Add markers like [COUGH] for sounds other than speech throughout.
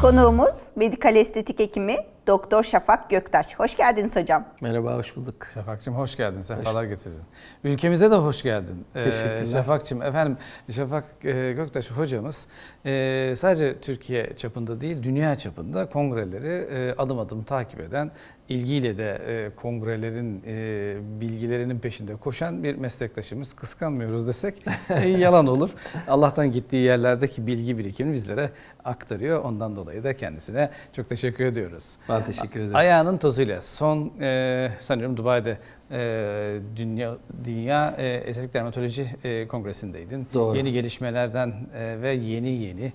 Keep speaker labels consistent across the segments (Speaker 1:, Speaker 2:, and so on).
Speaker 1: Konuğumuz medikal estetik hekimi Doktor Şafak Göktaş. Hoş geldiniz hocam.
Speaker 2: Merhaba, hoş bulduk.
Speaker 3: Şafak'cığım hoş geldin, sefalar getirdin. Ülkemize de hoş geldin. Ee,
Speaker 2: Teşekkürler.
Speaker 3: Şafak'cığım, efendim Şafak e, Göktaş hocamız e, sadece Türkiye çapında değil, dünya çapında kongreleri e, adım adım takip eden, ilgiyle de e, kongrelerin e, bilgilerinin peşinde koşan bir meslektaşımız. Kıskanmıyoruz desek [LAUGHS] e, yalan olur. Allah'tan gittiği yerlerdeki bilgi birikimini bizlere aktarıyor. Ondan dolayı da kendisine çok teşekkür ediyoruz.
Speaker 2: Ben teşekkür ederim.
Speaker 3: Ayağının tozuyla son e, sanıyorum Dubai'de e, Dünya Dünya e, Estetik Dermatoloji e, Kongresi'ndeydin.
Speaker 2: Doğru.
Speaker 3: Yeni gelişmelerden e, ve yeni yeni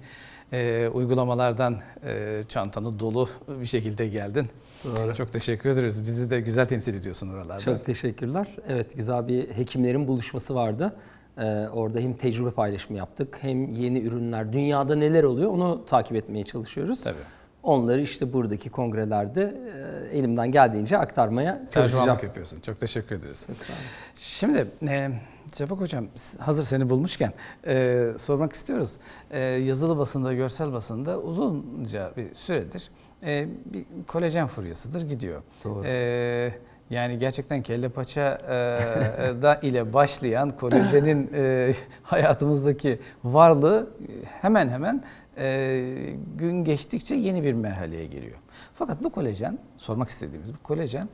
Speaker 3: e, uygulamalardan e, çantanı dolu bir şekilde geldin.
Speaker 2: Doğru.
Speaker 3: Çok teşekkür ederiz. Bizi de güzel temsil ediyorsun oralarda.
Speaker 2: Çok teşekkürler. Evet, güzel bir hekimlerin buluşması vardı. Ee, orada hem tecrübe paylaşımı yaptık, hem yeni ürünler, dünyada neler oluyor onu takip etmeye çalışıyoruz.
Speaker 3: Tabii.
Speaker 2: Onları işte buradaki kongrelerde e, elimden geldiğince aktarmaya çalışacağım.
Speaker 3: Yapıyorsun. Çok teşekkür ederiz. Şimdi e, Şafak Hocam hazır seni bulmuşken e, sormak istiyoruz. E, yazılı basında, görsel basında uzunca bir süredir e, bir kolajen furyasıdır gidiyor.
Speaker 2: Doğru.
Speaker 3: E, yani gerçekten kelle paça e, da ile başlayan kolajenin e, hayatımızdaki varlığı hemen hemen e, gün geçtikçe yeni bir merhaleye geliyor. Fakat bu kolajen, sormak istediğimiz bu kolajen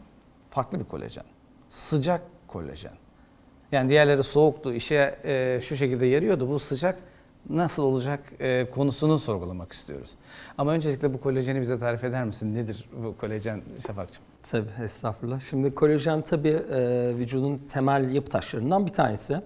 Speaker 3: farklı bir kolajen. Sıcak kolajen. Yani diğerleri soğuktu, işe e, şu şekilde yarıyordu. Bu sıcak nasıl olacak e, konusunu sorgulamak istiyoruz. Ama öncelikle bu kolajeni bize tarif eder misin? Nedir bu kolajen Şafak'cığım?
Speaker 2: Tabii, estağfurullah. Şimdi kolajen tabii e, vücudun temel yapı taşlarından bir tanesi.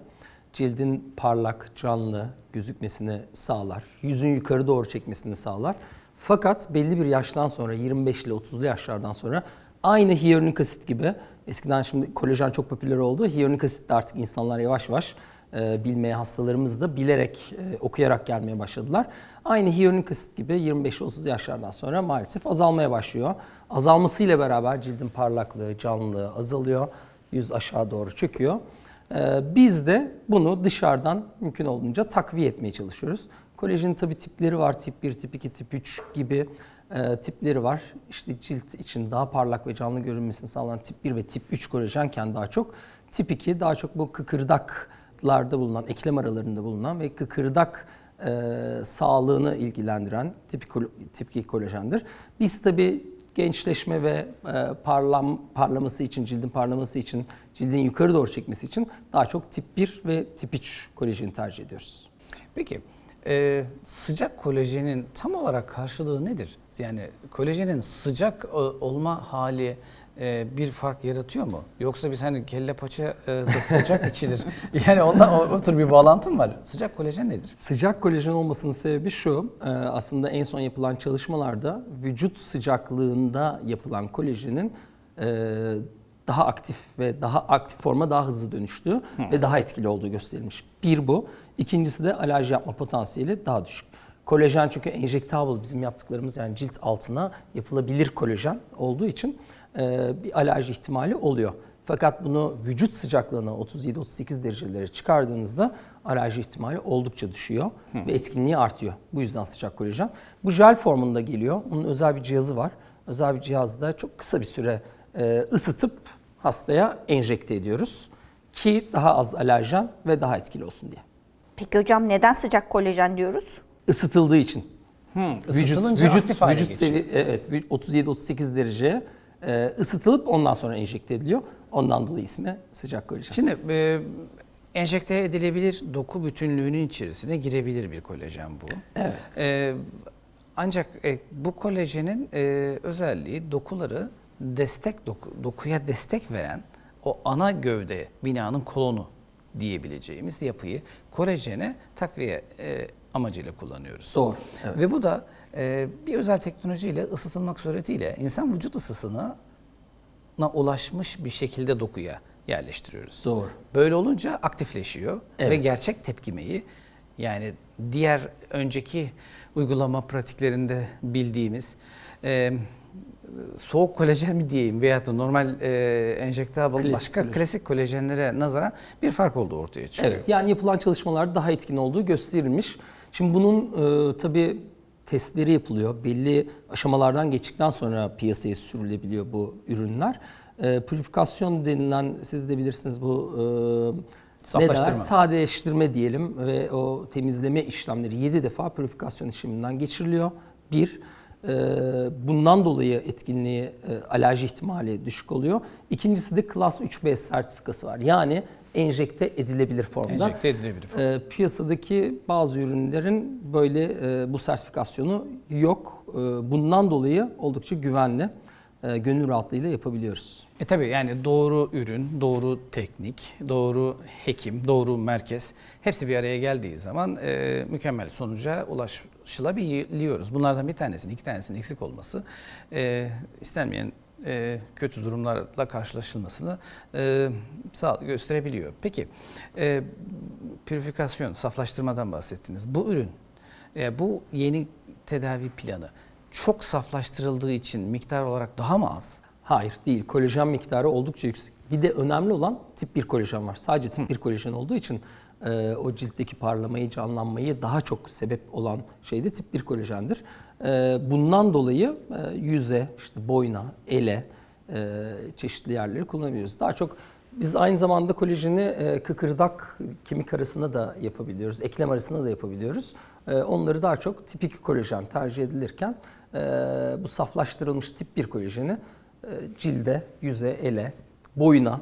Speaker 2: Cildin parlak, canlı gözükmesini sağlar. Yüzün yukarı doğru çekmesini sağlar. Fakat belli bir yaştan sonra, 25 ile 30'lu yaşlardan sonra aynı hyaluronik asit gibi, eskiden şimdi kolajen çok popüler oldu. Hyaluronik asit de artık insanlar yavaş yavaş e, bilmeye hastalarımız da bilerek, e, okuyarak gelmeye başladılar. Aynı hyaluronik asit gibi 25-30 yaşlardan sonra maalesef azalmaya başlıyor. Azalmasıyla beraber cildin parlaklığı, canlılığı azalıyor. Yüz aşağı doğru çöküyor. E, biz de bunu dışarıdan mümkün olduğunca takviye etmeye çalışıyoruz. Kolajenin tabii tipleri var. Tip 1, tip 2, tip 3 gibi e, tipleri var. İşte cilt için daha parlak ve canlı görünmesini sağlayan tip 1 ve tip 3 kolajenken daha çok. Tip 2 daha çok bu kıkırdaklarda bulunan, eklem aralarında bulunan ve kıkırdak e, sağlığını ilgilendiren tip, kol- tip 2 kolajendir. Biz tabii gençleşme ve e, parlam, parlaması için, cildin parlaması için, cildin yukarı doğru çekmesi için daha çok tip 1 ve tip 3 kolajeni tercih ediyoruz.
Speaker 3: Peki e, sıcak kolajenin tam olarak karşılığı nedir? Yani kolajenin sıcak e, olma hali e, bir fark yaratıyor mu? Yoksa biz hani kelle paça e, da sıcak [LAUGHS] içidir. Yani ondan o, o tür bir bağlantı mı var? Sıcak kolajen nedir?
Speaker 2: Sıcak kolajen olmasının sebebi şu, e, aslında en son yapılan çalışmalarda vücut sıcaklığında yapılan kolajenin e, daha aktif ve daha aktif forma daha hızlı dönüştüğü ve daha etkili olduğu gösterilmiş. Bir bu. İkincisi de alerji yapma potansiyeli daha düşük. Kolajen çünkü enjektable bizim yaptıklarımız yani cilt altına yapılabilir kolajen olduğu için e, bir alerji ihtimali oluyor. Fakat bunu vücut sıcaklığına 37-38 derecelere çıkardığınızda alerji ihtimali oldukça düşüyor ve etkinliği artıyor. Bu yüzden sıcak kolajen. Bu jel formunda geliyor. Bunun özel bir cihazı var. Özel bir cihazda çok kısa bir süre e, ısıtıp hastaya enjekte ediyoruz ki daha az alerjen ve daha etkili olsun diye.
Speaker 1: Peki hocam neden sıcak kolajen diyoruz?
Speaker 2: Isıtıldığı için.
Speaker 3: Isıtılınca aktif hale
Speaker 2: vücut
Speaker 3: geçiyor.
Speaker 2: sevi- evet 37-38 dereceye e, ısıtılıp ondan sonra enjekte ediliyor. Ondan dolayı ismi sıcak kolajen.
Speaker 3: Şimdi e, enjekte edilebilir doku bütünlüğünün içerisine girebilir bir kolajen bu.
Speaker 2: Evet.
Speaker 3: E, ancak e, bu kolajenin e, özelliği dokuları destek doku, dokuya destek veren o ana gövde binanın kolonu diyebileceğimiz yapıyı kolajene takviye e, amacıyla kullanıyoruz.
Speaker 2: Doğru. Evet.
Speaker 3: Ve bu da e, bir özel teknolojiyle ısıtılmak suretiyle insan vücut ısısına na ulaşmış bir şekilde dokuya yerleştiriyoruz.
Speaker 2: Doğru.
Speaker 3: Böyle olunca aktifleşiyor ve
Speaker 2: Evet.
Speaker 3: gerçek tepkimeyi yani diğer önceki uygulama pratiklerinde bildiğimiz e, soğuk kolajen mi diyeyim veya da normal e, enjektable
Speaker 2: Klasik
Speaker 3: başka
Speaker 2: kolajen.
Speaker 3: klasik kolajenlere nazaran bir fark olduğu ortaya çıkıyor.
Speaker 2: Evet, yani yapılan çalışmalarda daha etkin olduğu gösterilmiş. Şimdi bunun e, tabii testleri yapılıyor. Belli aşamalardan geçtikten sonra piyasaya sürülebiliyor bu ürünler. E, purifikasyon denilen siz de bilirsiniz bu e?
Speaker 3: Saflaştırma.
Speaker 2: sadeleştirme diyelim ve o temizleme işlemleri 7 defa purifikasyon işleminden geçiriliyor. Bir, bundan dolayı etkinliği, e, alerji ihtimali düşük oluyor. İkincisi de Class 3B sertifikası var. Yani enjekte edilebilir formda.
Speaker 3: Enjekte edilebilir.
Speaker 2: E, piyasadaki bazı ürünlerin böyle e, bu sertifikasyonu yok. E, bundan dolayı oldukça güvenli, gönül rahatlığıyla yapabiliyoruz.
Speaker 3: E tabii yani doğru ürün, doğru teknik, doğru hekim, doğru merkez hepsi bir araya geldiği zaman e, mükemmel sonuca ulaşılabiliyoruz. Bunlardan bir tanesinin, iki tanesinin eksik olması e, istenmeyen e, kötü durumlarla karşılaşılmasını e, sağ gösterebiliyor. Peki e, pürifikasyon, saflaştırmadan bahsettiniz. Bu ürün, e, bu yeni tedavi planı çok saflaştırıldığı için miktar olarak daha mı az?
Speaker 2: Hayır değil. Kolajen miktarı oldukça yüksek. Bir de önemli olan tip 1 kolajen var. Sadece tip 1 kolajen olduğu için e, o ciltteki parlamayı, canlanmayı daha çok sebep olan şey de tip 1 kolajendir. E, bundan dolayı e, yüze, işte boyna, ele, e, çeşitli yerleri kullanabiliyoruz. Daha çok biz aynı zamanda kolajeni e, kıkırdak kemik arasına da yapabiliyoruz, eklem arasına da yapabiliyoruz. E, onları daha çok tip 2 kolajen tercih edilirken e, bu saflaştırılmış tip 1 kolajeni e, cilde, yüze, ele, boyuna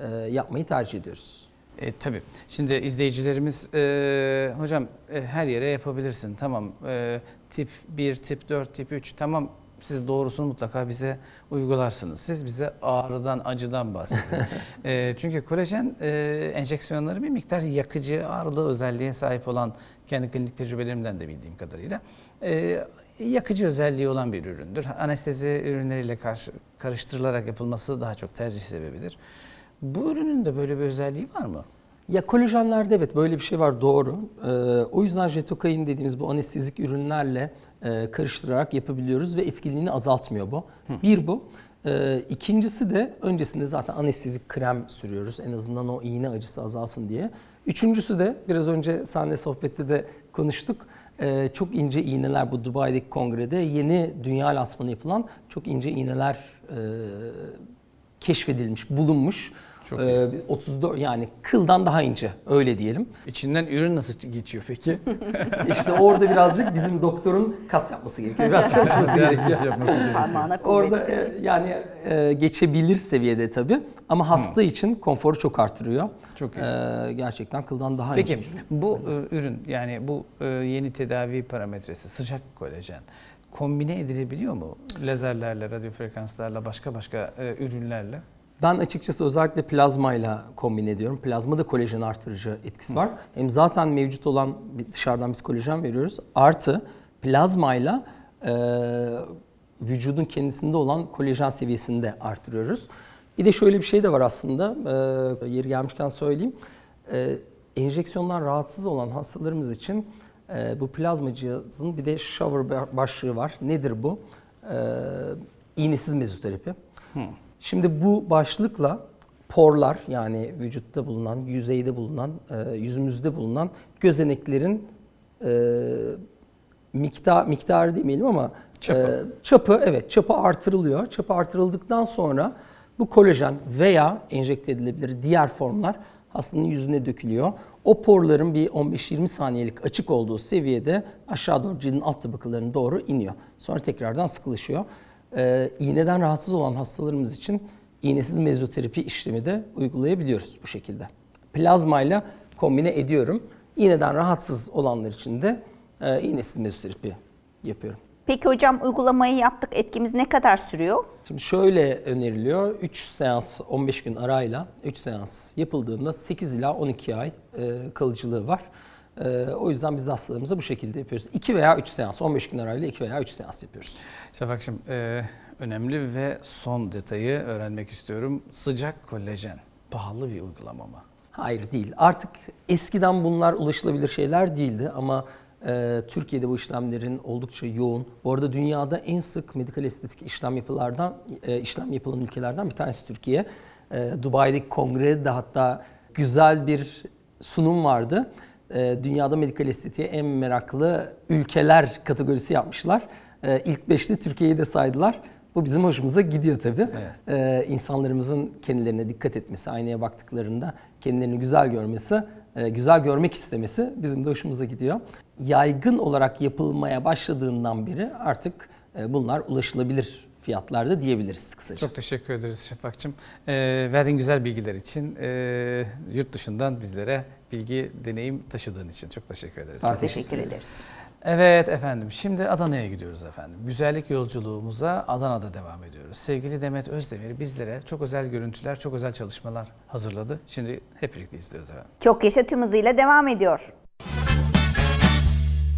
Speaker 2: e, yapmayı tercih ediyoruz.
Speaker 3: E, tabii. Şimdi izleyicilerimiz e, hocam e, her yere yapabilirsin. Tamam. E, tip 1, tip 4, tip 3 tamam siz doğrusunu mutlaka bize uygularsınız. Siz bize ağrıdan, acıdan bahsedin. [LAUGHS] e, çünkü kolajen e, enjeksiyonları bir miktar yakıcı, ağrılı özelliğe sahip olan kendi klinik tecrübelerimden de bildiğim kadarıyla e, yakıcı özelliği olan bir üründür. Anestezi ürünleriyle karşı, karıştırılarak yapılması daha çok tercih sebebidir. Bu ürünün de böyle bir özelliği var mı?
Speaker 2: Ya kolajenlerde evet böyle bir şey var doğru. Ee, o yüzden jetokain dediğimiz bu anestezik ürünlerle e, karıştırarak yapabiliyoruz ve etkiliğini azaltmıyor bu. Bir bu. Ee, ikincisi de öncesinde zaten anestezik krem sürüyoruz en azından o iğne acısı azalsın diye. Üçüncüsü de biraz önce seninle sohbette de konuştuk. Ee, çok ince iğneler bu Dubai'deki kongrede yeni dünya lansmanı yapılan çok ince iğneler e, keşfedilmiş, bulunmuş.
Speaker 3: Çok
Speaker 2: Ee, 34 yani kıldan daha ince öyle diyelim.
Speaker 3: İçinden ürün nasıl geçiyor peki? [LAUGHS]
Speaker 2: İşte orada birazcık bizim doktorun kas yapması gerekiyor. Biraz [LAUGHS] çalışması gerekiyor. Orada e, yani e, geçebilir seviyede tabii ama hasta için konforu çok artırıyor.
Speaker 3: Çok iyi.
Speaker 2: Ee, gerçekten kıldan daha
Speaker 3: Peki
Speaker 2: ince.
Speaker 3: bu e, ürün yani bu e, yeni tedavi parametresi sıcak kolajen kombine edilebiliyor mu? Lazerlerle, radyo frekanslarla, başka başka e, ürünlerle?
Speaker 2: Ben açıkçası özellikle plazmayla kombine ediyorum. Plazmada kolajen artırıcı etkisi var. Hem zaten mevcut olan dışarıdan biz kolajen veriyoruz. Artı plazmayla e, vücudun kendisinde olan kolajen seviyesini de artırıyoruz. Bir de şöyle bir şey de var aslında. E, yeri gelmişken söyleyeyim. E, enjeksiyondan rahatsız olan hastalarımız için e, bu plazma cihazın bir de shower ba- başlığı var. Nedir bu? E, iğnesiz mezoterapi. Şimdi bu başlıkla porlar yani vücutta bulunan, yüzeyde bulunan, e, yüzümüzde bulunan gözeneklerin e, miktar miktarı demeyelim ama
Speaker 3: Çapı.
Speaker 2: e, çapı evet çapı artırılıyor. Çapı artırıldıktan sonra bu kolajen veya enjekte edilebilir diğer formlar hastanın yüzüne dökülüyor. O porların bir 15-20 saniyelik açık olduğu seviyede aşağı doğru cildin alt tabakalarına doğru iniyor. Sonra tekrardan sıkılaşıyor. Ee, iğneden rahatsız olan hastalarımız için iğnesiz mezoterapi işlemi de uygulayabiliyoruz bu şekilde. Plazmayla kombine ediyorum. İğneden rahatsız olanlar için de e, iğnesiz mezoterapi yapıyorum.
Speaker 1: Peki hocam uygulamayı yaptık. Etkimiz ne kadar sürüyor?
Speaker 2: Şimdi şöyle öneriliyor. 3 seans 15 gün arayla 3 seans yapıldığında 8 ila 12 ay e, kalıcılığı var. E, o yüzden biz de hastalarımıza bu şekilde yapıyoruz. 2 veya 3 seans 15 gün arayla 2 veya 3 seans yapıyoruz.
Speaker 3: Şafak'cığım e, önemli ve son detayı öğrenmek istiyorum. Sıcak kolajen pahalı bir uygulama mı?
Speaker 2: Hayır değil. Artık eskiden bunlar ulaşılabilir şeyler değildi ama e, Türkiye'de bu işlemlerin oldukça yoğun. Bu arada dünyada en sık medikal estetik işlem yapılardan e, işlem yapılan ülkelerden bir tanesi Türkiye. E, Dubai'deki kongrede de hatta güzel bir sunum vardı. E, dünyada medikal estetiğe en meraklı ülkeler kategorisi yapmışlar. E, ilk beşte Türkiye'yi de saydılar. Bu bizim hoşumuza gidiyor tabii. E, insanlarımızın kendilerine dikkat etmesi, aynaya baktıklarında kendilerini güzel görmesi, e, güzel görmek istemesi bizim de hoşumuza gidiyor. Yaygın olarak yapılmaya başladığından beri artık e, bunlar ulaşılabilir fiyatlarda diyebiliriz kısaca.
Speaker 3: Çok teşekkür ederiz Şafak'cığım. Ee, verdiğin güzel bilgiler için, e, yurt dışından bizlere bilgi, deneyim taşıdığın için çok teşekkür ederiz.
Speaker 1: Çok teşekkür ederiz.
Speaker 3: Evet efendim, şimdi Adana'ya gidiyoruz efendim. Güzellik yolculuğumuza Adana'da devam ediyoruz. Sevgili Demet Özdemir bizlere çok özel görüntüler, çok özel çalışmalar hazırladı. Şimdi hep birlikte izliyoruz efendim.
Speaker 1: Çok yaşa tüm hızıyla devam ediyor.